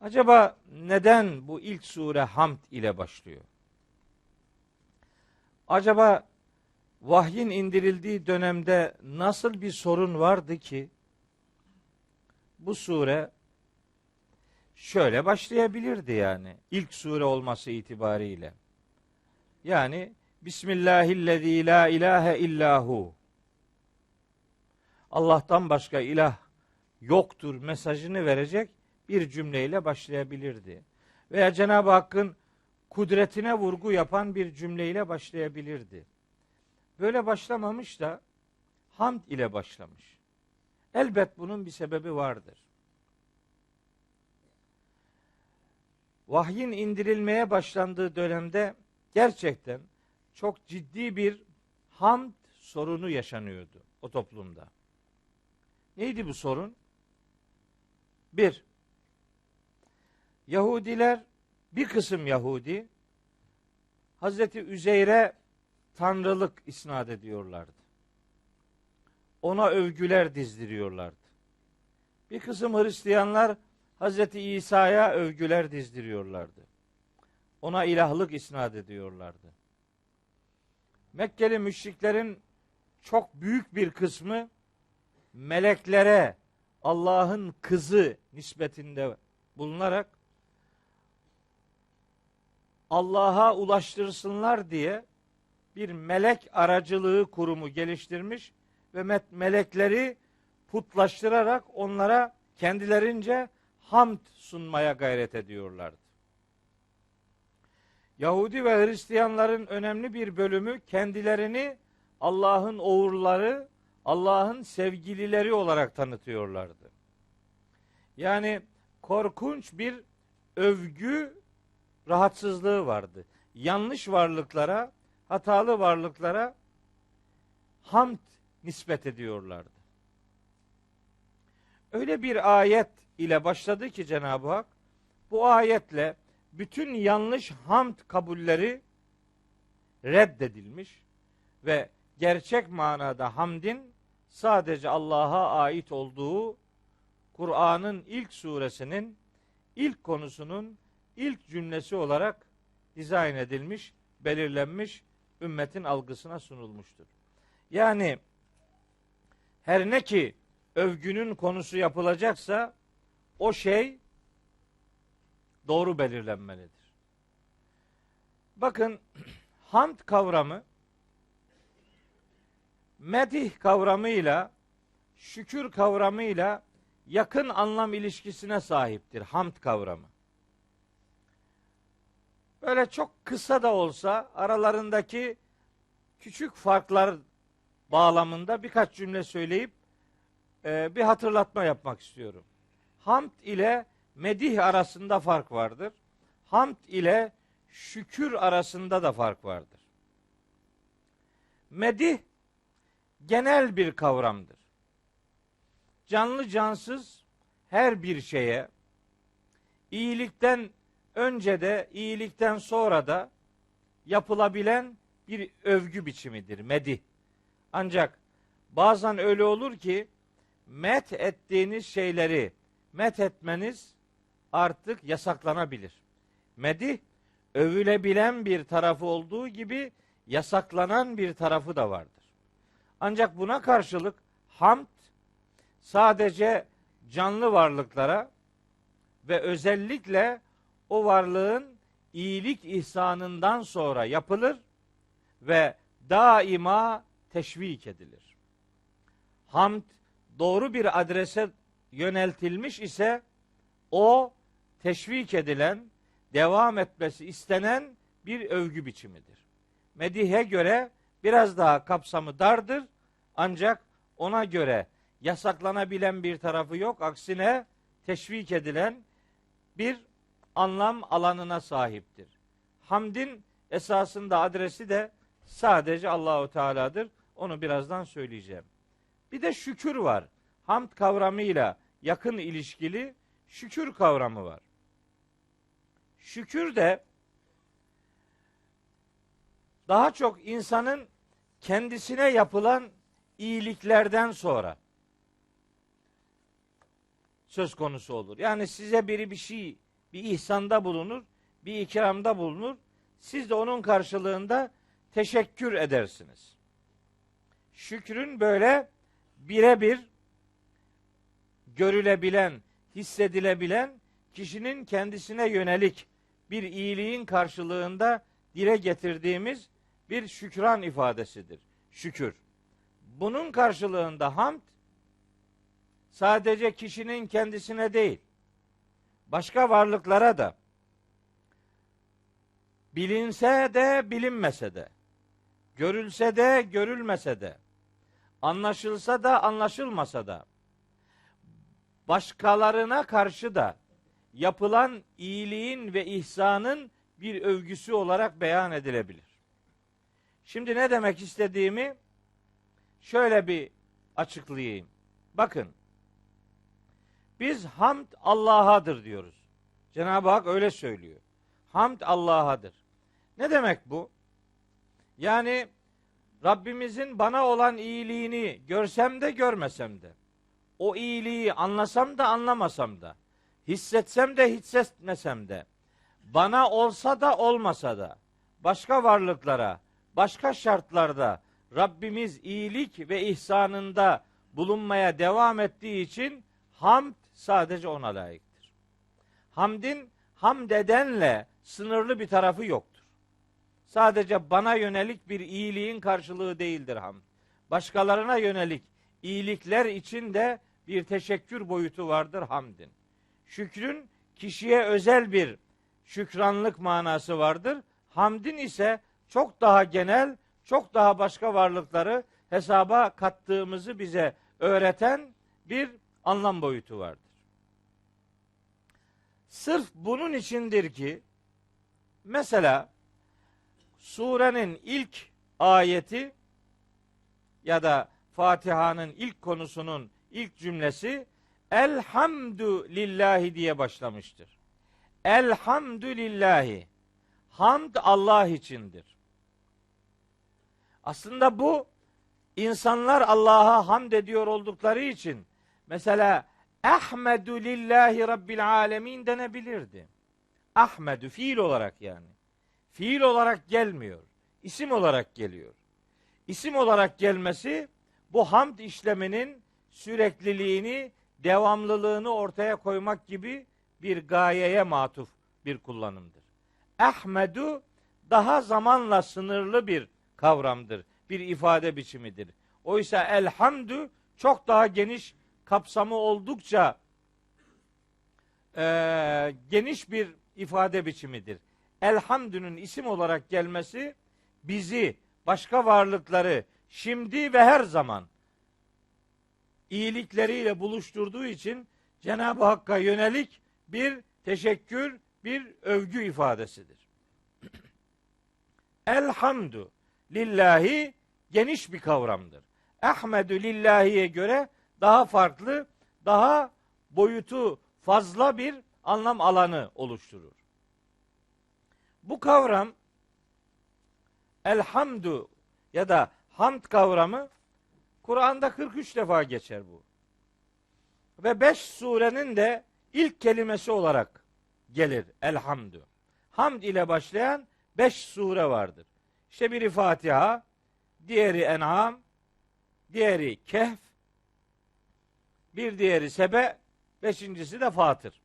Acaba neden bu ilk sure Hamd ile başlıyor? Acaba vahyin indirildiği dönemde nasıl bir sorun vardı ki bu sure şöyle başlayabilirdi yani ilk sure olması itibariyle. Yani Bismillahillezî la ilahe illahu Allah'tan başka ilah yoktur mesajını verecek bir cümleyle başlayabilirdi. Veya Cenab-ı Hakk'ın kudretine vurgu yapan bir cümleyle başlayabilirdi. Böyle başlamamış da hamd ile başlamış. Elbet bunun bir sebebi vardır. Vahyin indirilmeye başlandığı dönemde gerçekten çok ciddi bir hamd sorunu yaşanıyordu o toplumda. Neydi bu sorun? Bir, Yahudiler, bir kısım Yahudi, Hazreti Üzeyr'e tanrılık isnat ediyorlardı. Ona övgüler dizdiriyorlardı. Bir kısım Hristiyanlar Hazreti İsa'ya övgüler dizdiriyorlardı. Ona ilahlık isnat ediyorlardı. Mekkeli müşriklerin çok büyük bir kısmı meleklere Allah'ın kızı nispetinde bulunarak Allah'a ulaştırsınlar diye bir melek aracılığı kurumu geliştirmiş ve me- melekleri putlaştırarak onlara kendilerince hamd sunmaya gayret ediyorlardı. Yahudi ve Hristiyanların önemli bir bölümü kendilerini Allah'ın oğulları, Allah'ın sevgilileri olarak tanıtıyorlardı. Yani korkunç bir övgü rahatsızlığı vardı. Yanlış varlıklara, hatalı varlıklara hamd nispet ediyorlardı. Öyle bir ayet ile başladı ki Cenab-ı Hak bu ayetle bütün yanlış hamd kabulleri reddedilmiş ve gerçek manada hamdin sadece Allah'a ait olduğu Kur'an'ın ilk suresinin ilk konusunun ilk cümlesi olarak dizayn edilmiş, belirlenmiş, ümmetin algısına sunulmuştur. Yani her ne ki övgünün konusu yapılacaksa o şey doğru belirlenmelidir. Bakın hamd kavramı medih kavramıyla şükür kavramıyla yakın anlam ilişkisine sahiptir hamd kavramı. Böyle çok kısa da olsa aralarındaki küçük farklar bağlamında birkaç cümle söyleyip e, bir hatırlatma yapmak istiyorum. Hamd ile medih arasında fark vardır. Hamd ile şükür arasında da fark vardır. Medih genel bir kavramdır. Canlı cansız her bir şeye iyilikten önce de iyilikten sonra da yapılabilen bir övgü biçimidir medih. Ancak bazen öyle olur ki met ettiğiniz şeyleri met etmeniz artık yasaklanabilir. Medih övülebilen bir tarafı olduğu gibi yasaklanan bir tarafı da vardır. Ancak buna karşılık hamd sadece canlı varlıklara ve özellikle o varlığın iyilik ihsanından sonra yapılır ve daima teşvik edilir. Hamd doğru bir adrese yöneltilmiş ise o teşvik edilen, devam etmesi istenen bir övgü biçimidir. Medihe göre biraz daha kapsamı dardır ancak ona göre yasaklanabilen bir tarafı yok. Aksine teşvik edilen bir anlam alanına sahiptir. Hamdin esasında adresi de sadece Allahu Teala'dır. Onu birazdan söyleyeceğim. Bir de şükür var. Hamd kavramıyla yakın ilişkili şükür kavramı var. Şükür de daha çok insanın kendisine yapılan iyiliklerden sonra söz konusu olur. Yani size biri bir şey bir ihsanda bulunur, bir ikramda bulunur. Siz de onun karşılığında teşekkür edersiniz. Şükrün böyle birebir görülebilen, hissedilebilen kişinin kendisine yönelik bir iyiliğin karşılığında dile getirdiğimiz bir şükran ifadesidir. Şükür. Bunun karşılığında hamd sadece kişinin kendisine değil, başka varlıklara da bilinse de bilinmese de, görülse de görülmese de, anlaşılsa da anlaşılmasa da, başkalarına karşı da yapılan iyiliğin ve ihsanın bir övgüsü olarak beyan edilebilir. Şimdi ne demek istediğimi şöyle bir açıklayayım. Bakın. Biz hamd Allah'adır diyoruz. Cenab-ı Hak öyle söylüyor. Hamd Allah'adır. Ne demek bu? Yani Rabbimizin bana olan iyiliğini görsem de görmesem de, o iyiliği anlasam da anlamasam da, hissetsem de hissetmesem de, bana olsa da olmasa da, başka varlıklara, başka şartlarda Rabbimiz iyilik ve ihsanında bulunmaya devam ettiği için hamd sadece ona layıktır. Hamdin hamd edenle sınırlı bir tarafı yoktur. Sadece bana yönelik bir iyiliğin karşılığı değildir hamd. Başkalarına yönelik iyilikler için de bir teşekkür boyutu vardır hamdin. Şükrün kişiye özel bir şükranlık manası vardır. Hamdin ise çok daha genel, çok daha başka varlıkları hesaba kattığımızı bize öğreten bir anlam boyutu vardır. Sırf bunun içindir ki mesela surenin ilk ayeti ya da Fatiha'nın ilk konusunun ilk cümlesi Elhamdü lillahi diye başlamıştır. Elhamdü lillahi. Hamd Allah içindir. Aslında bu insanlar Allah'a hamd ediyor oldukları için mesela Ahmedu lillahi rabbil alemin denebilirdi. Ahmedu fiil olarak yani. Fiil olarak gelmiyor. İsim olarak geliyor. İsim olarak gelmesi bu hamd işleminin sürekliliğini, devamlılığını ortaya koymak gibi bir gayeye matuf bir kullanımdır. Ahmedu daha zamanla sınırlı bir kavramdır, bir ifade biçimidir. Oysa elhamdü çok daha geniş kapsamı oldukça e, geniş bir ifade biçimidir. Elhamdünün isim olarak gelmesi bizi, başka varlıkları şimdi ve her zaman iyilikleriyle buluşturduğu için Cenab-ı Hakk'a yönelik bir teşekkür, bir övgü ifadesidir. Elhamdü lillahi geniş bir kavramdır. Ahmedü lillahi'ye göre daha farklı, daha boyutu fazla bir anlam alanı oluşturur. Bu kavram elhamdu ya da hamd kavramı Kur'an'da 43 defa geçer bu. Ve 5 surenin de ilk kelimesi olarak gelir elhamdü. Hamd ile başlayan 5 sure vardır. İşte biri Fatiha, diğeri En'am, diğeri Kehf, bir diğeri Sebe, beşincisi de Fatır.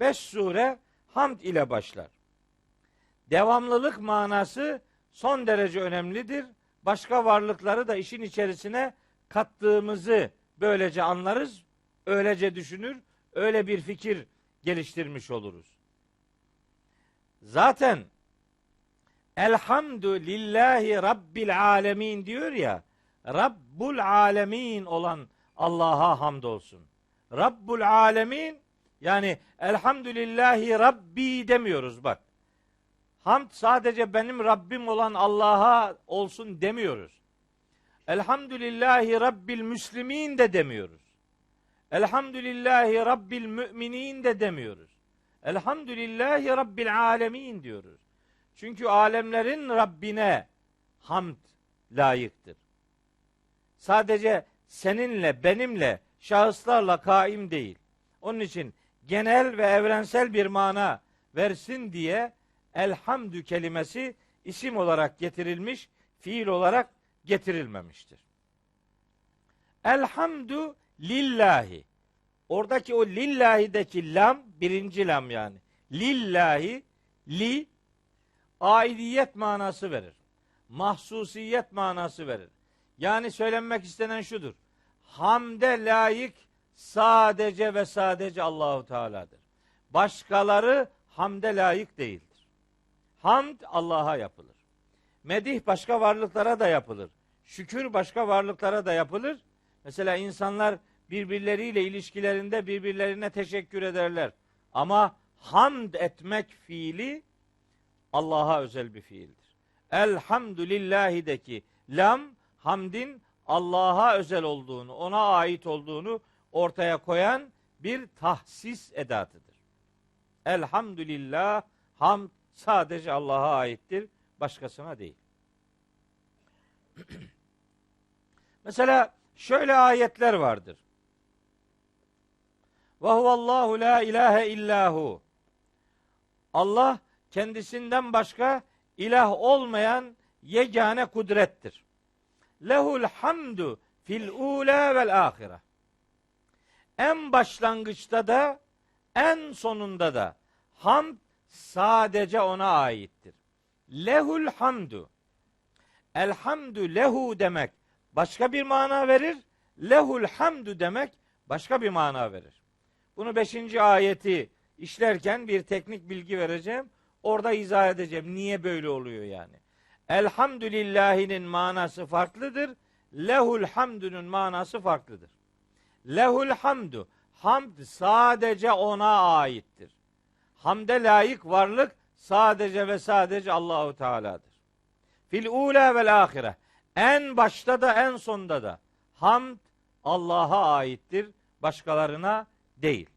Beş sure hamd ile başlar. Devamlılık manası son derece önemlidir. Başka varlıkları da işin içerisine kattığımızı böylece anlarız, öylece düşünür, öyle bir fikir geliştirmiş oluruz. Zaten Elhamdü lillahi rabbil alemin diyor ya, Rabbul alemin olan Allah'a hamdolsun. Rabbul alemin yani elhamdülillahi Rabbi demiyoruz bak. Hamd sadece benim Rabbim olan Allah'a olsun demiyoruz. Elhamdülillahi Rabbil Müslimin de demiyoruz. Elhamdülillahi Rabbil Müminin de demiyoruz. Elhamdülillahi Rabbil Alemin diyoruz. Çünkü alemlerin Rabbine hamd layıktır. Sadece seninle, benimle, şahıslarla kaim değil. Onun için genel ve evrensel bir mana versin diye elhamdü kelimesi isim olarak getirilmiş, fiil olarak getirilmemiştir. Elhamdü lillahi. Oradaki o lillahi'deki lam, birinci lam yani. Lillahi, li, aidiyet manası verir. Mahsusiyet manası verir. Yani söylenmek istenen şudur. Hamde layık sadece ve sadece Allahu Teala'dır. Başkaları hamde layık değildir. Hamd Allah'a yapılır. Medih başka varlıklara da yapılır. Şükür başka varlıklara da yapılır. Mesela insanlar birbirleriyle ilişkilerinde birbirlerine teşekkür ederler. Ama hamd etmek fiili Allah'a özel bir fiildir. Elhamdülillahideki lam hamdin Allah'a özel olduğunu, ona ait olduğunu ortaya koyan bir tahsis edatıdır. Elhamdülillah hamd sadece Allah'a aittir, başkasına değil. Mesela şöyle ayetler vardır. Ve huvallahu la ilahe illahu. Allah kendisinden başka ilah olmayan yegane kudrettir. Lehul hamdu fil ula vel ahire. En başlangıçta da en sonunda da hamd sadece ona aittir. Lehul hamdu. Elhamdu lehu demek başka bir mana verir. Lehul hamdu demek başka bir mana verir. Bunu beşinci ayeti işlerken bir teknik bilgi vereceğim. Orada izah edeceğim. Niye böyle oluyor yani? Elhamdülillahinin manası farklıdır. Lehul hamdünün manası farklıdır. Lehul hamdu. Hamd sadece ona aittir. Hamde layık varlık sadece ve sadece Allahu Teala'dır. Fil ula vel ahire. En başta da en sonda da hamd Allah'a aittir. Başkalarına değil.